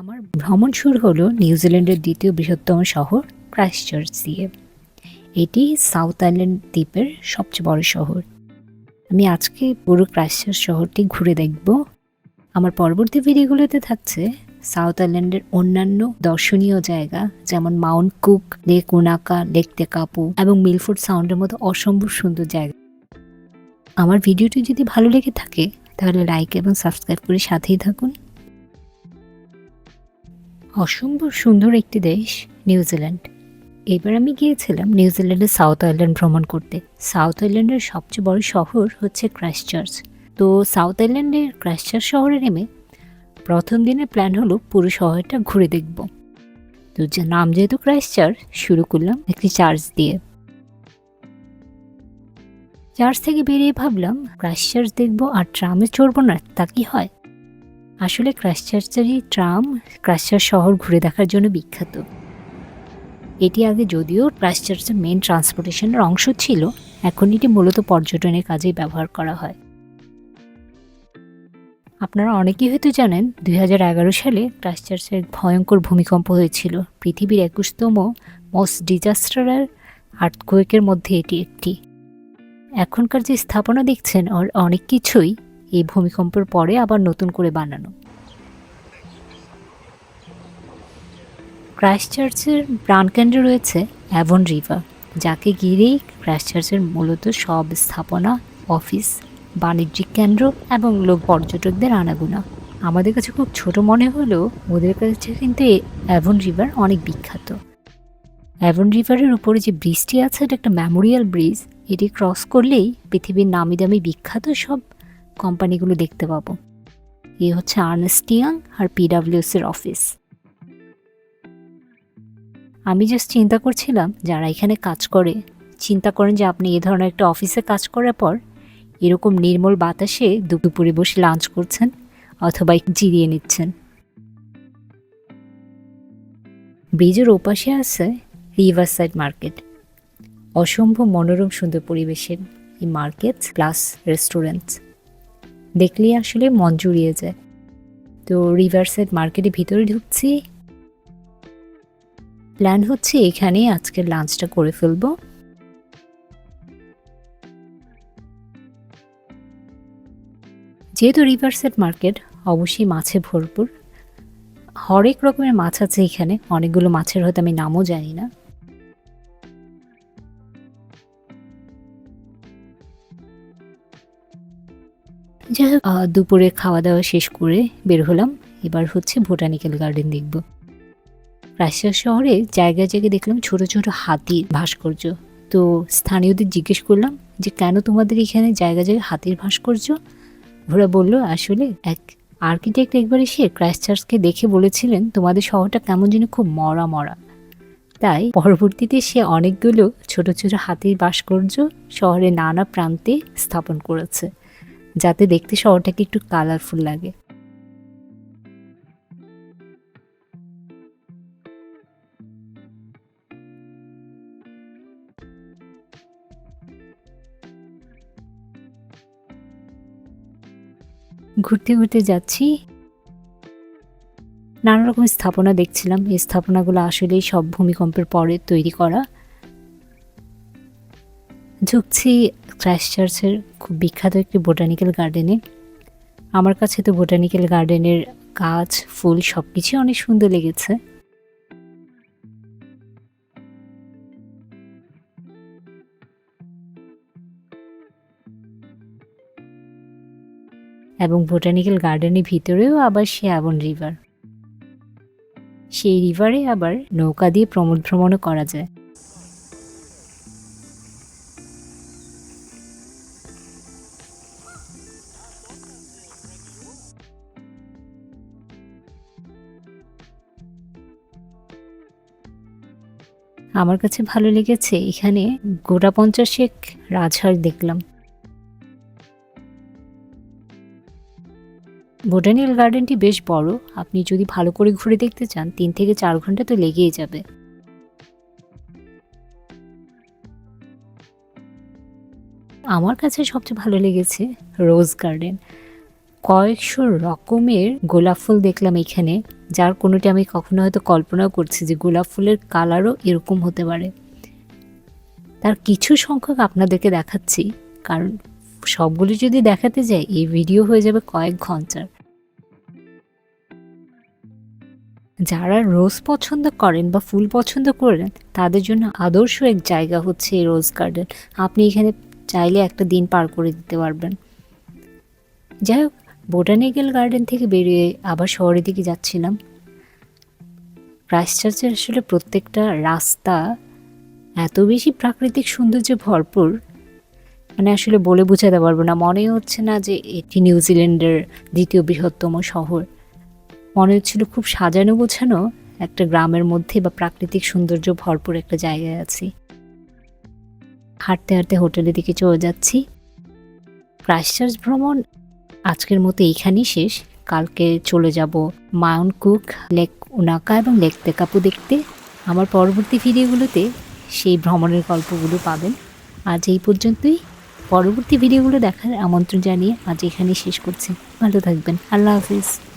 আমার ভ্রমণ শুরু হলো নিউজিল্যান্ডের দ্বিতীয় বৃহত্তম শহর ক্রাইস্টচার্চ দিয়ে। এটি সাউথ আইল্যান্ড দ্বীপের সবচেয়ে বড় শহর। আমি আজকে পুরো ক্রাইস্টচার্চ শহরটি ঘুরে দেখব। আমার পরবর্তী ভিডিওগুলোতে থাকছে সাউথ আইল্যান্ডের অন্যান্য দর্শনীয় জায়গা, যেমন Mount Cook, lake Wanaka, lake Tekapo এবং মিলফোর্ড সাউন্ডের মতো অসম্ভব সুন্দর জায়গা। আমার ভিডিওটি যদি ভালো লেগে থাকে, তাহলে লাইক এবং সাবস্ক্রাইব করে সাথেই থাকুন। অসম্ভব সুন্দর একটি দেশ নিউজিল্যান্ড এবার আমি গিয়েছিলাম নিউজিল্যান্ডের সাউথ আইল্যান্ড ভ্রমণ করতে। সাউথ আইল্যান্ডের সবচেয়ে বড় শহর হচ্ছে ক্রাইস্টচার্চ। তো সাউথ আইল্যান্ডের ক্রাইস্টচার্চ শহরে নেমে প্রথম দিনের প্ল্যান হলো পুরো শহরটা ঘুরে দেখব। তো নাম যেহেতু ক্রাইস্টচার্চ, শুরু করলাম একটি চার্চ দিয়ে। চার্চ থেকে বেরিয়ে ভাবলাম, ক্রাইস্টচার্চ দেখব আর ট্রামে চড়বো না, তা কি হয়? আসলে ক্রাইস্টচার্চেরই ট্রাম ক্রাইস্টচার্চ শহর ঘুরে দেখার জন্য বিখ্যাত। এটি আগে যদিও ক্রাইস্টচার্চের মেন ট্রান্সপোর্টেশনের অংশ ছিল, এখন এটি মূলত পর্যটনের কাজেই ব্যবহার করা হয়। আপনারা অনেকেই হয়তো জানেন, দুই হাজার এগারো সালে ক্রাইস্টচার্চে ভয়ঙ্কর ভূমিকম্প হয়েছিল। পৃথিবীর একুশতম মোস্ট ডিজাস্টারের আর্থকোয়েকের মধ্যে এটি একটি। এখনকার যে স্থাপনা দেখছেন অনেক কিছুই এই ভূমিকম্পের পরে আবার নতুন করে বানানো। ক্রাইস্টচার্চের প্রাণকেন্দ্রে রয়েছে অ্যাভন রিভার যাকে ঘিরেই ক্রাইস্টচার্চের মূলত সব স্থাপনা, অফিস, বাণিজ্যিক কেন্দ্র এবং লোক পর্যটকদের আনাগোনা। আমাদের কাছে খুব ছোট মনে হলেও ওদের কাছে কিন্তু অ্যাভন রিভার অনেক বিখ্যাত। অ্যাভন রিভারের উপরে যে ব্রিজটি আছে, এটা একটা মেমোরিয়াল ব্রিজ এটি ক্রস করলেই পৃথিবীর নামি দামি বিখ্যাত সব কোম্পানিগুলো দেখতে পাবো। এ হচ্ছে আর্নেস্টিয়াং আর পিডাব্লিউএস এর অফিস। আমি জাস্ট চিন্তা করছিলাম, যারা এখানে কাজ করে, চিন্তা করেন যে আপনি এ ধরনের একটা অফিসে কাজ করার পর, এরকম নির্মল বাতাসে দুপুরে বসে লাঞ্চ করছেন অথবা জিরিয়ে নিচ্ছেন। ব্রিজের ওপাশে আছে রিভার সাইড মার্কেট অসম্ভব মনোরম সুন্দর পরিবেশের এই মার্কেট প্লাস রেস্টুরেন্ট দেখলেই আসলে মন জুড়িয়ে যায়। তো রিভার সাইড মার্কেটের ভিতরে ঢুকছি। প্ল্যান হচ্ছে এখানে আজকের লাঞ্চটা করে ফেলব। যেহেতু রিভার সাইড মার্কেট অবশ্যই মাছে ভরপুর, হরেক রকমের মাছ আছে এখানে। অনেকগুলো মাছের হয়তো আমি নামও জানি না। যাই হোক দুপুরে খাওয়া দাওয়া শেষ করে বের হলাম। এবার হচ্ছে বোটানিক্যাল গার্ডেন দেখব। রাজশাহী শহরে জায়গায় জায়গায় দেখলাম ছোট ছোট হাতির ভাস্কর্য। তো স্থানীয়দের জিজ্ঞেস করলাম যে, কেন তোমাদের এখানে জায়গা জায়গায় হাতির ভাস্কর্য? ওরা বলল, আসলে এক আর্কিটেক্ট একবার এসে ক্রাইস্ট চার্চকে দেখে বলেছিলেন তোমাদের শহরটা কেমন যেন খুব মরা মরা। তাই পরবর্তীতে সে অনেকগুলো ছোট ছোট হাতির ভাস্কর্য শহরের নানা প্রান্তে স্থাপন করেছে। যাতে দেখতে শহরটাকে একটু কালারফুল লাগে। ঘুরতে ঘুরতে যাচ্ছি। নানা রকম স্থাপনা দেখছিলাম। এই স্থাপনাগুলো আসলেই সব ভূমিকম্পের পরে তৈরি করা। ঝুঁকছি ক্রাইস্ট চার্চের খুব বিখ্যাত একটি বোটানিক্যাল গার্ডেনে আমার কাছে তো বোটানিক্যাল গার্ডেনের গাছ, ফুল সব কিছুই অনেক সুন্দর লেগেছে। এবং বোটানিক্যাল গার্ডেনের ভিতরেও আবার সে অ্যাবন রিভার সেই রিভারে আবার নৌকা দিয়ে প্রমোদ ভ্রমণও করা যায়। আমার কাছে ভালো লেগেছে। এখানে গোটা পঞ্চাশেক রাজহাঁস দেখলাম। বোটানিক্যাল গার্ডেনটি বেশ বড়। আপনি যদি ভালো করে ঘুরে দেখতে চান, তিন থেকে চার ঘণ্টা তো লেগেই যাবে। আমার কাছে সবচেয়ে ভালো লেগেছে রোজ গার্ডেন। কয়েকশো রকমের গোলাপ ফুল দেখলাম এখানে, যার কোনোটি আমি কখনো হয়তো কল্পনাও করছি যে গোলাপ ফুলের কালারও এরকম হতে পারে। তার কিছু সংখ্যক আপনাদেরকে দেখাচ্ছি, কারণ সবগুলি যদি দেখাতে যাই, এই ভিডিও হয়ে যাবে কয়েক ঘণ্টার। যারা রোজ পছন্দ করেন বা ফুল পছন্দ করেন, তাদের জন্য আদর্শ এক জায়গা হচ্ছে এই রোজ গার্ডেন। আপনি এখানে চাইলে একটা দিন পার করে দিতে পারবেন। যাই হোক বোটানিক্যাল গার্ডেন থেকে বেরিয়ে আবার শহরের দিকে যাচ্ছিলাম। ক্রাইস্টচার্চের আসলে প্রত্যেকটা রাস্তা এত বেশি প্রাকৃতিক সৌন্দর্যে ভরপুর মানে আসলে বলে বোঝাতে পারব না। মনে হচ্ছে না যে এটি নিউজিল্যান্ডের দ্বিতীয় বৃহত্তম শহর। মনে হচ্ছিল খুব সাজানো গোছানো একটা গ্রামের মধ্যে বা প্রাকৃতিক সৌন্দর্য ভরপুর একটা জায়গায় আছি। হাঁটতে হাঁটতে হোটেলের দিকে চলে যাচ্ছি। ক্রাইস্টচার্চ ভ্রমণ আজকের মতো এইখানেই শেষ। কালকে চলে যাব মাউন্ট কুক, লেক উনাকা এবং লেক তেকাপু দেখতে। আমার পরবর্তী ভিডিওগুলোতে সেই ভ্রমণের গল্পগুলো পাবেন। আজ এই পর্যন্তই। পরবর্তী ভিডিওগুলো দেখার আমন্ত্রণ জানিয়ে আজ এখানেই শেষ করছি। ভালো থাকবেন। আল্লাহ হাফিজ।